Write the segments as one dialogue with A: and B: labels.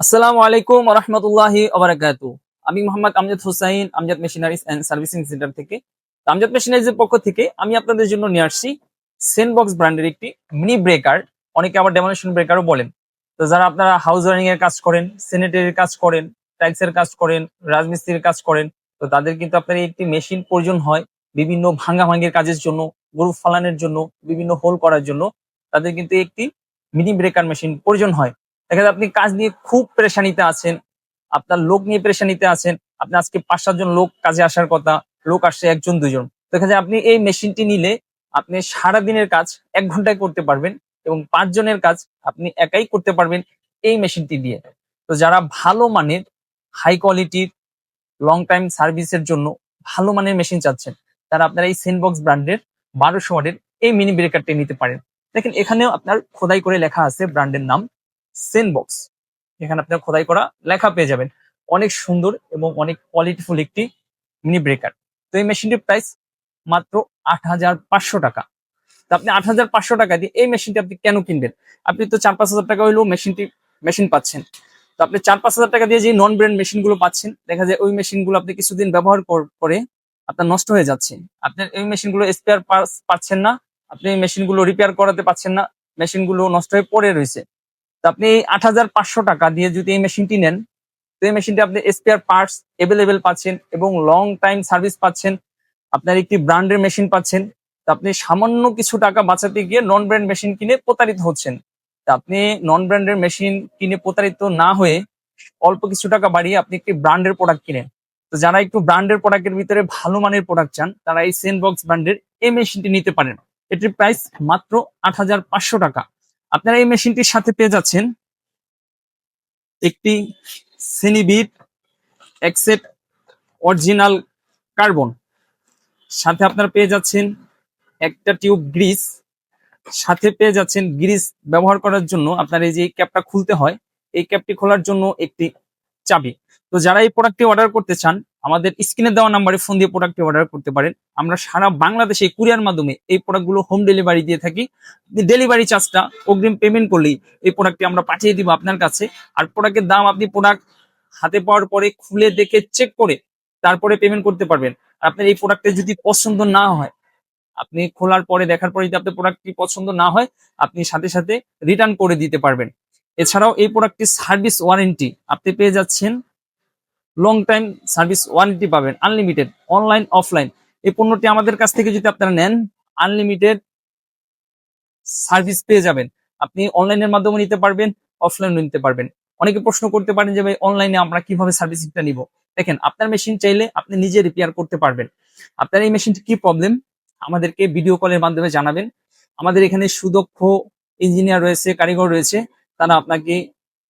A: আসসালামু আলাইকুম রহমতুল্লাহি ওবরাকাতু আমি Mohammad Amjad Hussain, Amjad machineries and servicing centre থেকে। আমজাদ মেশিনারিজের পক্ষ থেকে আমি আপনাদের জন্য নিয়ে আসছি সেনবক্স ব্র্যান্ডের একটি মিনি ব্রেকার অনেকে আবার ডেমোনেশন ব্রেকারও বলেন। তো যারা আপনারা হাউস ওয়ারিং এর কাজ করেন সেনেটারির কাজ করেন টাইলস এর কাজ করেন, রাজমিস্ত্রির কাজ করেন, তো তাদের কিন্তু আপনার একটি মেশিন প্রয়োজন হয় বিভিন্ন ভাঙ্গা ভাঙ্গির কাজের জন্য, গরু ফালানোর জন্য, বিভিন্ন হোল করার জন্য। তাদের কিন্তু একটি মিনি ব্রেকার মেশিন প্রয়োজন হয়। দেখা যায় আপনি কাজ নিয়ে খুব পেরেশানিতে আছেন, আপনার লোক নিয়ে পেরেশানিতে আছেন, আপনি আজকে পাঁচ সাতজন লোক কাজে আসার কথা, লোক আসছে একজন, দুজন। দেখা যায় আপনি এই মেশিনটি নিলে আপনি সারা দিনের কাজ এক ঘন্টায় করতে পারবেন এবং পাঁচজনের কাজ আপনি একাই করতে পারবেন এই মেশিনটি দিয়ে। তো যারা ভালো মানের হাই কোয়ালিটির লং টাইম সার্ভিসের জন্য ভালো মানের মেশিন চাচ্ছেন, তারা আপনারা এই সেনবক্স ব্র্যান্ডের বারোশো ওয়াটের এই মিনি ব্রেকারটি নিতে পারেন। দেখেন এখানেও আপনার খোদাই করে লেখা আছে ব্র্যান্ডের নাম। সেনবক্স এখানে আপনার খোদাই করা লেখা পেয়ে যাবেন। অনেক সুন্দর এবং অনেক কোয়ালিটিফুল একটি মিনি ব্রেকার তো এই মেশিনটির প্রাইস মাত্র আট হাজার পাঁচশো টাকা। তো আপনি আট হাজার পাঁচশো টাকা দিয়ে এই মেশিনটি আপনি কেন কিনবেন? আপনি তো চার পাঁচ হাজার টাকা হইলেও মেশিনটি, মেশিন পাচ্ছেন। তো আপনি চার পাঁচ হাজার টাকা দিয়ে যে নন ব্র্যান্ড মেশিনগুলো পাচ্ছেন, দেখা যায় ওই মেশিনগুলো আপনি কিছুদিন ব্যবহার কর- আপনার নষ্ট হয়ে যাচ্ছে। আপনার এই মেশিনগুলো স্পেয়ার পার্টস পাচ্ছেন না, আপনি এই মেশিনগুলো রিপেয়ার করাতে পাচ্ছেন না, মেশিনগুলো নষ্ট হয়ে পড়ে রয়েছে। আপনি আট হাজার পাঁচশো টাকা দিয়ে যদি এই মেশিনটি নেন, তো এই মেশিনটি আপনি স্পেয়ার পার্টস এভেলেবেল পাচ্ছেন এবং লং টাইম সার্ভিস পাচ্ছেন। আপনার একটি ব্র্যান্ডের মেশিন পাচ্ছেন। তো আপনি সামান্য কিছু টাকা বাঁচাতে গিয়ে নন ব্র্যান্ড মেশিন কিনে প্রতারিত হচ্ছেন। তো আপনি নন ব্র্যান্ডের মেশিন কিনে প্রতারিত না হয়ে অল্প কিছু টাকা বাড়িয়ে আপনি একটি ব্র্যান্ডের প্রোডাক্ট কিনেন। তো যারা একটু ব্র্যান্ডের প্রোডাক্টের ভিতরে ভালো মানের প্রোডাক্ট চান, তারা এই সেনবক্স ব্র্যান্ডের এই মেশিনটি নিতে পারেন। এটির প্রাইস মাত্র আট হাজার পাঁচশো টাকা। আপনারা এই মেশিনটির সাথে পেয়ে যাচ্ছেন একটি সিনিবিট এক্সেট অরিজিনাল কার্বন সাথে আপনারা পেয়ে যাচ্ছেন একটা টিউব গ্রিস। সাথে পেয়ে যাচ্ছেন গ্রিস ব্যবহার করার জন্য আপনার এই যে ক্যাপটা খুলতে হয়, এই ক্যাপটি খোলার জন্য একটি চাবি। তো যারা এই প্রোডাক্টটি অর্ডার করতে চান, আমাদের স্ক্রিনে দেওয়া নাম্বারে ফোন দিয়ে প্রোডাক্টটি অর্ডার করতে পারেন। আমরা সারা বাংলাদেশে কুরিয়ার মাধ্যমে এই প্রোডাক্টগুলো হোম ডেলিভারি দিয়ে থাকি। ডেলিভারি চার্জটা অগ্রিম পেমেন্ট করলেই এই প্রোডাক্টটি আমরা পাঠিয়ে দিব আপনার কাছে। আর প্রোডাক্টের দাম আপনি প্রোডাক্ট হাতে পাওয়ার পরে খুলে দেখে চেক করে তারপরে পেমেন্ট করতে পারবেন। আপনার এই প্রোডাক্টে যদি পছন্দ না হয়, আপনি খোলার পরে দেখার পরে যদি আপনার প্রোডাক্টটি পছন্দ না হয়, আপনি সাথে সাথে রিটার্ন করে দিতে পারবেন। এছাড়াও এই প্রোডাক্টটির সার্ভিস ওয়ারেন্টি আপনি পেয়ে যাচ্ছেন লং টাইম সার্ভিস ওয়ারেন্টি পাবেন আনলিমিটেড অনলাইন অফলাইন এই পণ্যটি আমাদের কাছ থেকে যদি আপনারা নেন আনলিমিটেড সার্ভিস পেয়ে যাবেন। আপনি অনলাইনের মাধ্যমে নিতে পারবেন অফলাইনে নিতে পারবেন। অনেকে প্রশ্ন করতে পারেন যে, ভাই অনলাইনে আমরা কীভাবে সার্ভিসিংটা নিব? দেখেন, আপনার মেশিন চাইলে আপনি নিজে রিপেয়ার করতে পারবেন। আপনার এই মেশিনটি কি প্রবলেম আমাদেরকে ভিডিও কলের মাধ্যমে জানাবেন। আমাদের এখানে সুদক্ষ ইঞ্জিনিয়ার রয়েছে, কারিগর রয়েছে। তারা আপনাকে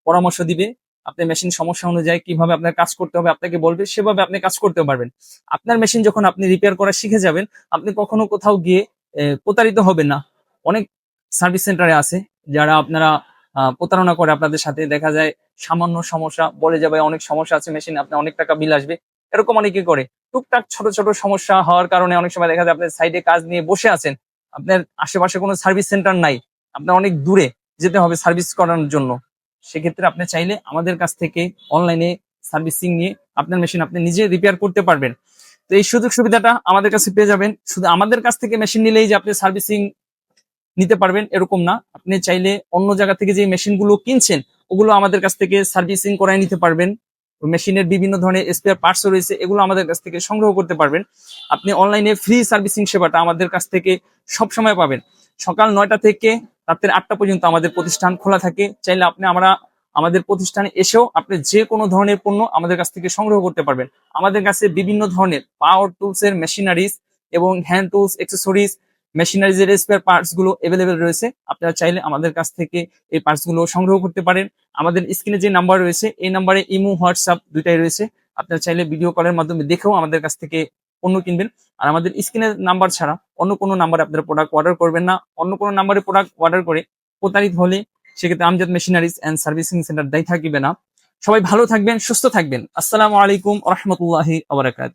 A: পরামর্শ দিবে। আপনার মেশিন সমস্যা অনুযায়ী কীভাবে আপনার কাজ করতে হবে, আপনাকে বলবে, সেভাবে আপনি কাজ করতে পারবেন। আপনার মেশিন যখন আপনি রিপেয়ার করা শিখে যাবেন, আপনি কখনো কোথাও গিয়ে প্রতারিত হবেন না। অনেক সার্ভিস সেন্টারে আছে, যারা আপনারা প্রতারণা করে আপনাদের সাথে দেখা যায়, সামান্য সমস্যা, বলে যাবে অনেক সমস্যা আছে মেশিনে আপনার অনেক টাকা বিল আসবে। এরকম অনেকে করে। টুকটাক ছোট ছোট সমস্যা হওয়ার কারণে অনেক সময় দেখা যায় আপনার সাইডে কাজ নিয়ে বসে আছেন। আপনার আশেপাশে কোনো সার্ভিস সেন্টার নাই। আপনার অনেক দূরে। যেতে হবে সার্ভিস করানোর জন্য। সেক্ষেত্রে আপনি চাইলে আমাদের কাছ থেকে অনলাইনে সার্ভিসিং নিয়ে আপনার মেশিন আপনি নিজে রিপেয়ার করতে পারবেন। তো এই সুযোগ সুবিধাটা আমাদের কাছে পেয়ে যাবেন। শুধু আমাদের কাছ থেকে মেশিন নিলেই যে আপনি সার্ভিসিং নিতে পারবেন এরকম না। আপনি চাইলে অন্য জায়গা থেকে যে মেশিনগুলো কিনছেন, ওগুলো আমাদের কাছ থেকে সার্ভিসিং করাই নিতে পারবেন। মেশিনের বিভিন্ন ধরনের স্পেয়ার পার্টসও রয়েছে, এগুলো আমাদের কাছ থেকে সংগ্রহ করতে পারবেন। আপনি অনলাইনে ফ্রি সার্ভিসিং সেবাটা আমাদের কাছ থেকে সব সময় পাবেন। সকাল নয়টা থেকে রাতের আটটা পর্যন্ত আমাদের প্রতিষ্ঠান খোলা থাকে। চাইলে আপনি আমরা, আমাদের প্রতিষ্ঠানে এসেও আপনি যে কোনো ধরনের পণ্য আমাদের কাছ থেকে সংগ্রহ করতে পারবেন। আমাদের কাছে বিভিন্ন ধরনের পাওয়ার টুলস এর মেশিনারিজ এবং হ্যান্ড টুলস এক্সেসরিজ মেশিনারিজ এর স্পেয়ার পার্টসগুলো এভেলেবেল রয়েছে। আপনারা চাইলে আমাদের কাছ থেকে এই পার্টসগুলো সংগ্রহ করতে পারেন। আমাদের স্ক্রিনে যে নাম্বার রয়েছে, এই নাম্বারে ইমো, হোয়াটসঅ্যাপ দুইটাই রয়েছে। আপনারা চাইলে ভিডিও কলের মাধ্যমে দেখেও আমাদের কাছ থেকে পণ্য কিনবেন। আর আমাদের স্ক্রিনের নাম্বার ছাড়া অন্য কোনো নাম্বারে আপনারা প্রোডাক্ট অর্ডার করবেন না। অন্য কোনো নাম্বারে প্রোডাক্ট অর্ডার করে প্রতারিত হলে সেক্ষেত্রে Amjad machineries and servicing centre দায়ী থাকবে না। সবাই ভালো থাকবেন, সুস্থ থাকবেন। আসসালামু আলাইকুম রহমতুল্লাহি আবরাকাত